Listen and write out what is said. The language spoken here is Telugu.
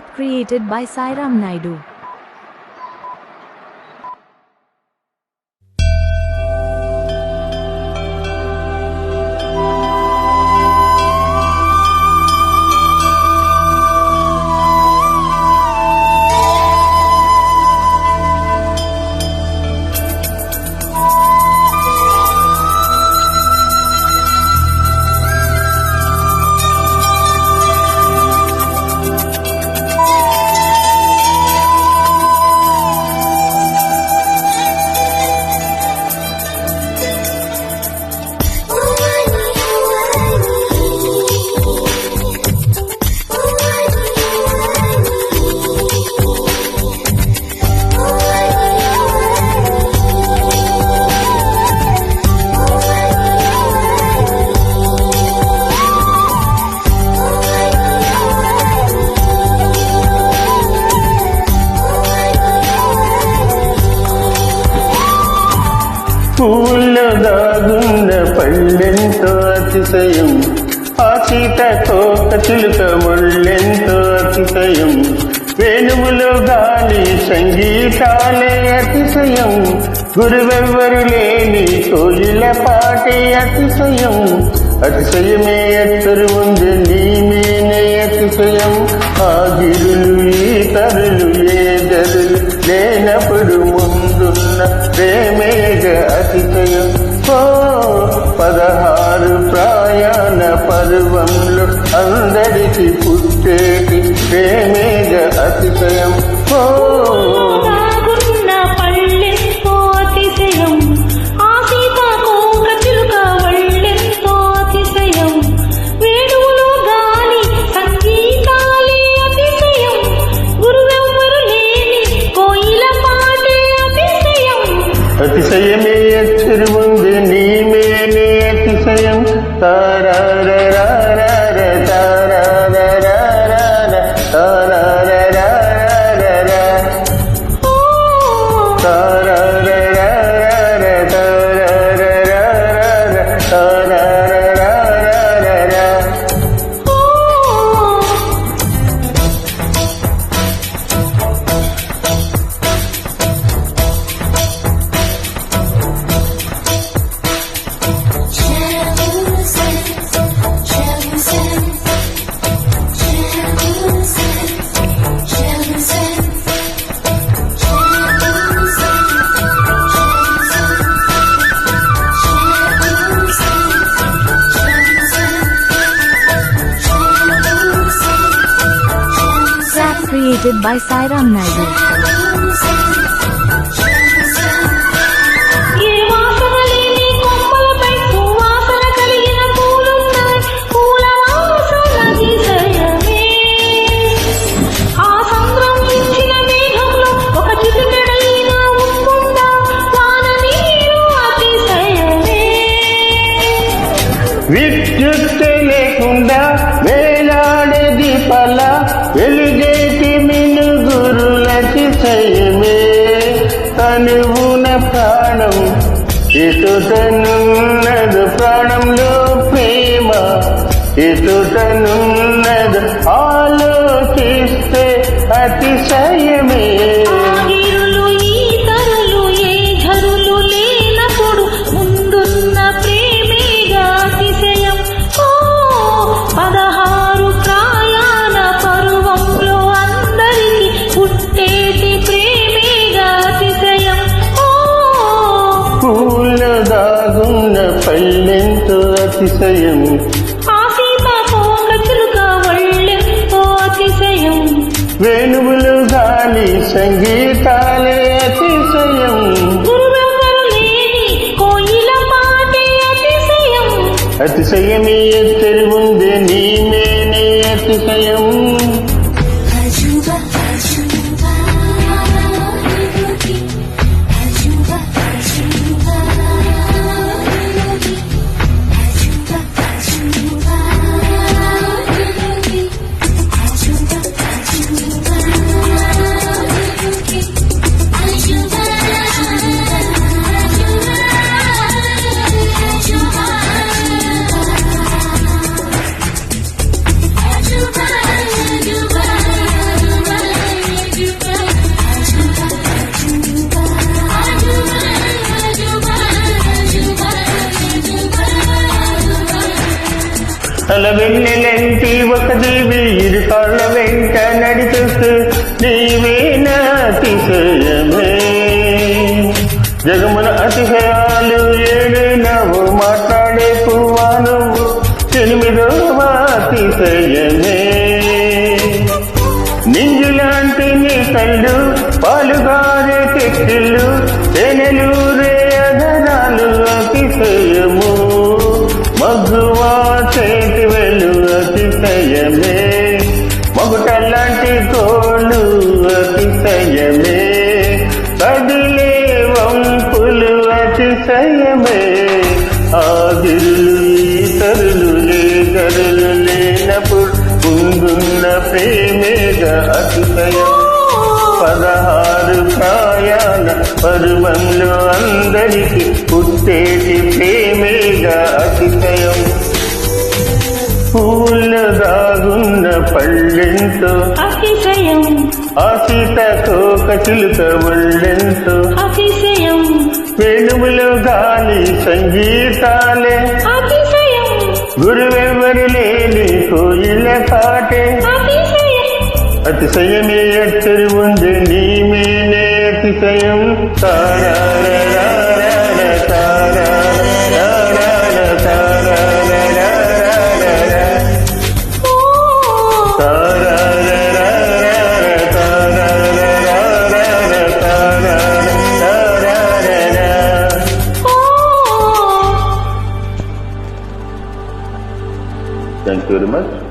Created by Sairam Naidu. పూల్లో దాగున్న పళ్ళెంతో అతిశయం. ఆ సీతకోక చిలుక ముళ్ళెంతో అతిశయం. వేణువులో గాలి సంగీతాలే అతిశయం. గురువెవ్వరు లేని కోయిల పాటే అతిశయం. అతిశయమే ఎత్తరు ఉంది నీమేనే అతిశయం. ఆ గిరులు ఈ తరులు ఏ గరులు లేనప్పుడు ముందున్న ప్రేమేగ అతిశయం. ఓ పదహారు ప్రయాణ పర్వంలో అందరికి పుట్టేటి ప్రేమేగ అతిశయం. ఓ சயம் தரர created by Sairam Naidu. అతిశయమే తనువున ప్రాణం. ఇటుతనున్నదు ప్రాణంలో ప్రేమ ఇటుతనున్నదు ఆలోచిస్తే అతిశయ అతిశయం. వేణువులు గాలి సంగీతాలే అతిశయం. అతిశయమే తెలుగుందే నీ మేనే అతిశయం. తల వెన్నెలంటి ఒక దేవి ఇరు కళ్ళ వెంట నడిచేస్తూ నీవే అతిశయమే. జగమున అతిశయాలు ఏడు నవ్వు మాట్లాడే పువ్వాను ఎనిమిదవ అతిశయమే. నింజులాంటి నీ కళ్ళు పాలుగారే చెక్కిళ్ళు తేనెలూరే అతిశయమే. మగుటల్లాంటి కోళ్ళు అతిశయమే. కదిలే వంపులు అతిశయమే. ఆదిరులు ఈతరులు లేగరులు లేనప్పుడు ముందున్న ప్రేమేగా అతిశయం. పదహారు ప్రాయాల పరువంలో అందరికీ పుట్టేటి ప్రేమేగా అతిశయం. పూల దాగున్న పళ్ళెంతో. అతిశయం. ఆశిత కోక చిలుక ఒళ్ళెంతో. అతిశయం. వేణువులో గాలి సంగీతాలే. అతిశయం. గురువెవ్వరు లేని కోయిల పాటే అతిశయం. అతిశయమే ఎచ్చరి ఉంది నీ మేనే అతిశయం. తారారారారా, görmez.